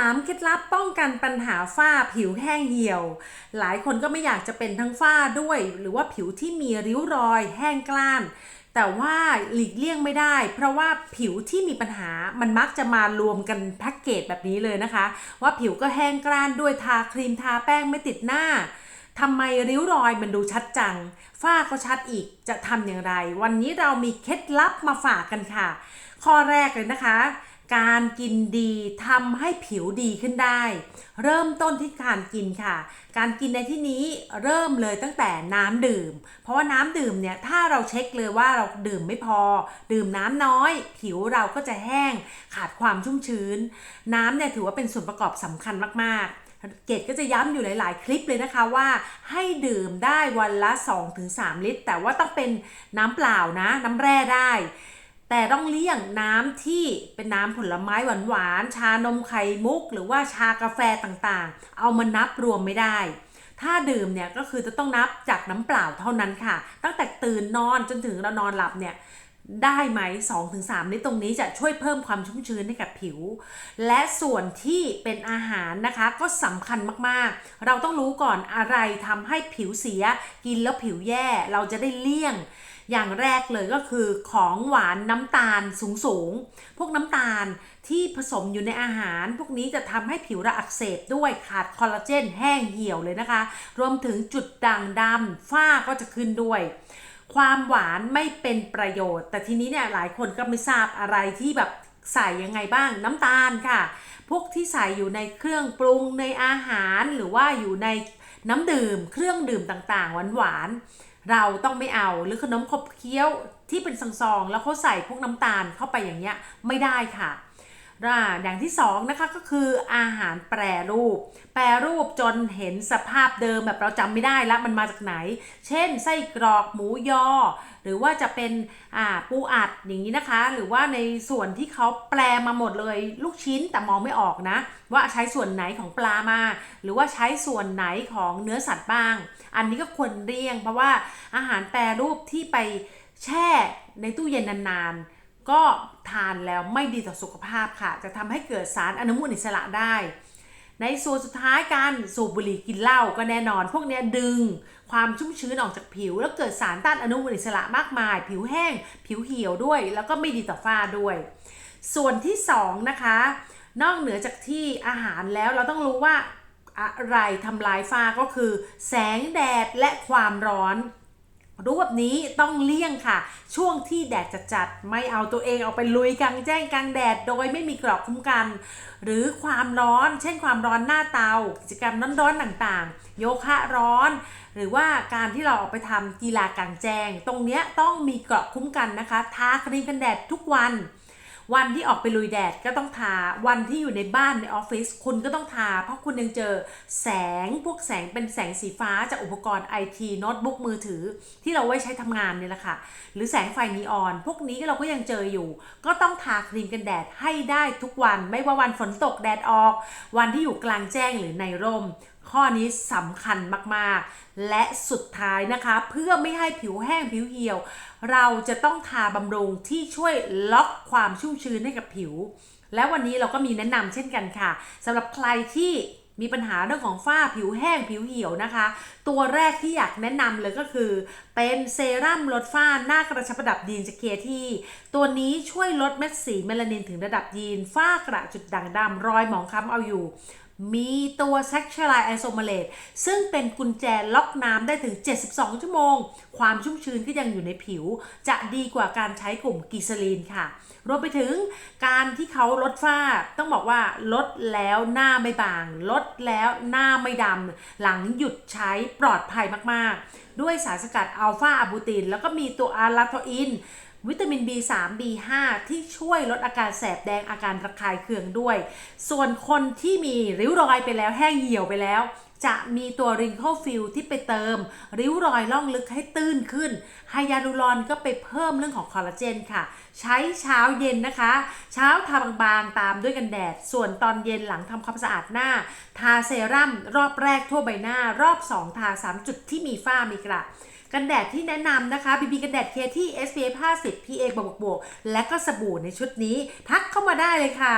3เคล็ดลับป้องกันปัญหาฝ้าผิวแห้งเหี่ยว หลายคนก็ไม่อยากจะเป็นทั้งฝ้าด้วย หรือว่าผิวที่มีริ้วรอย แห้งกล้าน แต่ว่าหลีกเลี่ยงไม่ได้ เพราะว่าผิวที่มีปัญหามันมักจะมารวมกันแพ็กเกจแบบนี้เลยนะคะ ว่าผิวก็แห้งกร้านด้วยทาครีมทาแป้งไม่ติดหน้าทำไมริ้วรอยมันดูชัดจัง ฝ้าก็ชัดอีกจะทำอย่างไร วันนี้เรามีเคล็ดลับมาฝากกันค่ะ ข้อแรกเลยนะคะ การกินดีทำให้ผิวดีขึ้นได้ เริ่มต้นที่การกินค่ะ การกินในที่นี้เริ่มเลยตั้งแต่น้ำดื่ม เพราะว่าน้ำดื่มเนี่ยถ้าเราเช็คเลยว่าเราดื่มไม่พอ ดื่มน้ำน้อย ผิวเราก็จะแห้งขาดความชุ่มชื้น น้ำเนี่ยถือว่าเป็นส่วนประกอบสำคัญมากๆเกดก็จะย้ำอยู่หลาย ๆ คลิปเลยนะคะว่าให้ดื่มได้วันละ 2-3 ลิตร แต่ว่าต้องเป็นน้ำเปล่านะ น้ำแร่ได้ แต่ต้องเลี่ยงน้ำที่เป็นน้ำผลไม้หวานๆ ชานมไข่มุก หรือว่าชากาแฟต่างๆ เอามานับรวมไม่ได้ ถ้าดื่มเนี่ยก็คือจะต้องนับจากน้ำเปล่าเท่านั้นค่ะ ตั้งแต่ตื่นนอนจนถึงเรานอนหลับเนี่ยได้ไหม 2-3ลิตรตรงนี้จะช่วยเพิ่มความชุ่มชื้นให้กับผิว และส่วนที่เป็นอาหารนะคะก็สำคัญมากๆ เราต้องรู้ก่อนอะไรทำให้ผิวเสีย กินแล้วผิวแย่เราจะได้เลี่ยง อย่างแรกเลยก็คือของหวานน้ำตาลสูงๆพวกน้ำตาลที่ผสมอยู่ในอาหาร พวกนี้จะทำให้ผิวเราอักเสบด้วยขาดคอลลาเจนแห้งเหี่ยวเลยนะคะ รวมถึงจุดด่างดำฝ้าก็จะขึ้นด้วยความหวานไม่เป็นประโยชน์ แต่ทีนี้เนี่ยหลายคนก็ไม่ทราบอะไรที่แบบใส่ยังไงบ้างน้ำตาลค่ะ พวกที่ใส่อยู่ในเครื่องปรุงในอาหารหรือว่าอยู่ในน้ำดื่ม เครื่องดื่มต่างๆ หวานๆ เราต้องไม่เอาหรือขนมขบเคี้ยวที่เป็นซองๆแล้วเขาใส่พวกน้ำตาลเข้าไปอย่างเงี้ยไม่ได้ค่ะ อ่าอย่างที่สองนะคะก็คืออาหารแปรรูป แปรรูปจนเห็นสภาพเดิมแบบเราจำไม่ได้แล้วมันมาจากไหน เช่น ไส้กรอกหมูยอ หรือว่าจะเป็นอ่าปูอัดอย่างนี้นะคะ หรือว่าในส่วนที่เขาแปลมาหมดเลยลูกชิ้นแต่มองไม่ออกนะ ว่าใช้ส่วนไหนของปลามา หรือว่าใช้ส่วนไหนของเนื้อสัตว์บ้าง อันนี้ก็ควรเลี่ยง เพราะว่าอาหารแปรรูปที่ไปแช่ในตู้เย็นนานๆ ก็ทานแล้วไม่ดีต่อสุขภาพค่ะ จะทำให้เกิดสารอนุมูลอิสระได้ ในส่วนสุดท้ายการสูบบุหรี่กินเหล้าก็แน่นอน พวกเนี้ยดึงความชุ่มชื้นออกจากผิว แล้วเกิดสารต้านอนุมูลอิสระมากมาย ผิวแห้ง ผิวเหี่ยวด้วย แล้วก็ไม่ดีต่อฝ้าด้วย ส่วนที่สองนะคะนอกเหนือจากที่อาหารแล้วเราต้องรู้ว่าอะไรทำลายฝ้าก็คือ แสงแดดและความร้อน รูปนี้ต้องเลี่ยงค่ะ ช่วงที่แดดจะจัดไม่เอาตัวเองเอาไปลุยกลางแจ้งกลางแดด โดยไม่มีกรอบคุ้มกัน หรือความร้อน เช่นความร้อนหน้าเตา กิจกรรมร้อนๆต่างๆ โยคะร้อน หรือว่าการที่เราออกไปทำกีฬากลางแจ้ง ตรงเนี้ยต้องมีเกราะคุ้มกันนะคะ ทาครีมกันแดดทุกวัน วันที่ออกไปลุยแดดก็ต้องทา วันที่อยู่ในบ้านในออฟฟิศคุณก็ต้องทา เพราะคุณยังเจอแสงพวกแสงเป็นแสงสีฟ้าจากอุปกรณ์ไอทีโน้ตบุ๊กมือถือ ที่เราไว้ใช้ทำงานเนี่ยแหละค่ะ หรือแสงไฟนีออน พวกนี้เราก็ยังเจออยู่ ก็ต้องทาครีมกันแดดให้ได้ทุกวัน ไม่ว่าวันฝนตกแดดออก วันที่อยู่กลางแจ้งหรือในร่ม ข้อนี้สำคัญมากๆ และสุดท้ายนะคะ เพื่อไม่ให้ผิวแห้งผิวเหี่ยว เราจะต้องทาบำรุงที่ช่วยล็อกความชุ่มชื้นให้กับผิว และวันนี้เราก็มีแนะนำเช่นกันค่ะสำหรับใครที่มีปัญหาเรื่องของฝ้าผิวแห้งผิวเหี่ยวนะคะ ตัวแรกที่อยากแนะนำเลยก็คือ เป็นเซรั่มลดฝ้าหน้ากระชับระดับยีนจากเคที่ ตัวนี้ช่วยลดเม็ดสีเมลานินถึงระดับยีนฝ้ากระจุดด่างดำรอยหมองคล้ำเอาอยู่ มีตัว s a c h a r i i s o m a l a t e ซึ่งเป็นกุญแจล็อกน้ำได้ถึง 72 ชั่วโมง ความชุ่มชื้นก็ยังอยู่ในผิว จะดีกว่าการใช้กลุ่มกีซาลีนค่ะ รวมไปถึงการที่เขาลดฝ้า ต้องบอกว่าลดแล้วหน้าไม่บาง ลดแล้วหน้าไม่ดำ หลังหยุดใช้ปลอดภัยมากๆ ด้วยสารสกัดอัลฟาอะบูติน แล้วก็มีตัวอาราโทอิน วิตามิน B3 B5 ที่ช่วยลดอาการแสบแดงอาการระคายเคืองด้วย ส่วนคนที่มีริ้วรอยไปแล้วแห้งเหี่ยวไปแล้ว จะมีตัว Wrinkle Fill ที่ไปเติม ริ้วรอยล่องลึกให้ตื้นขึ้นไฮยาลูรอนก็ไปเพิ่มเรื่องของคอลลาเจนค่ะ ใช้เช้าเย็นนะคะ เช้าทาบางๆตามด้วยกันแดด ส่วนตอนเย็นหลังทำความสะอาดหน้า ทาเซรั่มรอบแรกทั่วใบหน้ารอบ 2 ทา 3 จุดที่มีฝ้ามีกระ กันแดดที่แนะนำนะคะ BB กันแดดเคที่ SPF 50 PA บวกบวกและก็สบู่ในชุดนี้ ทักเข้ามาได้เลยค่ะ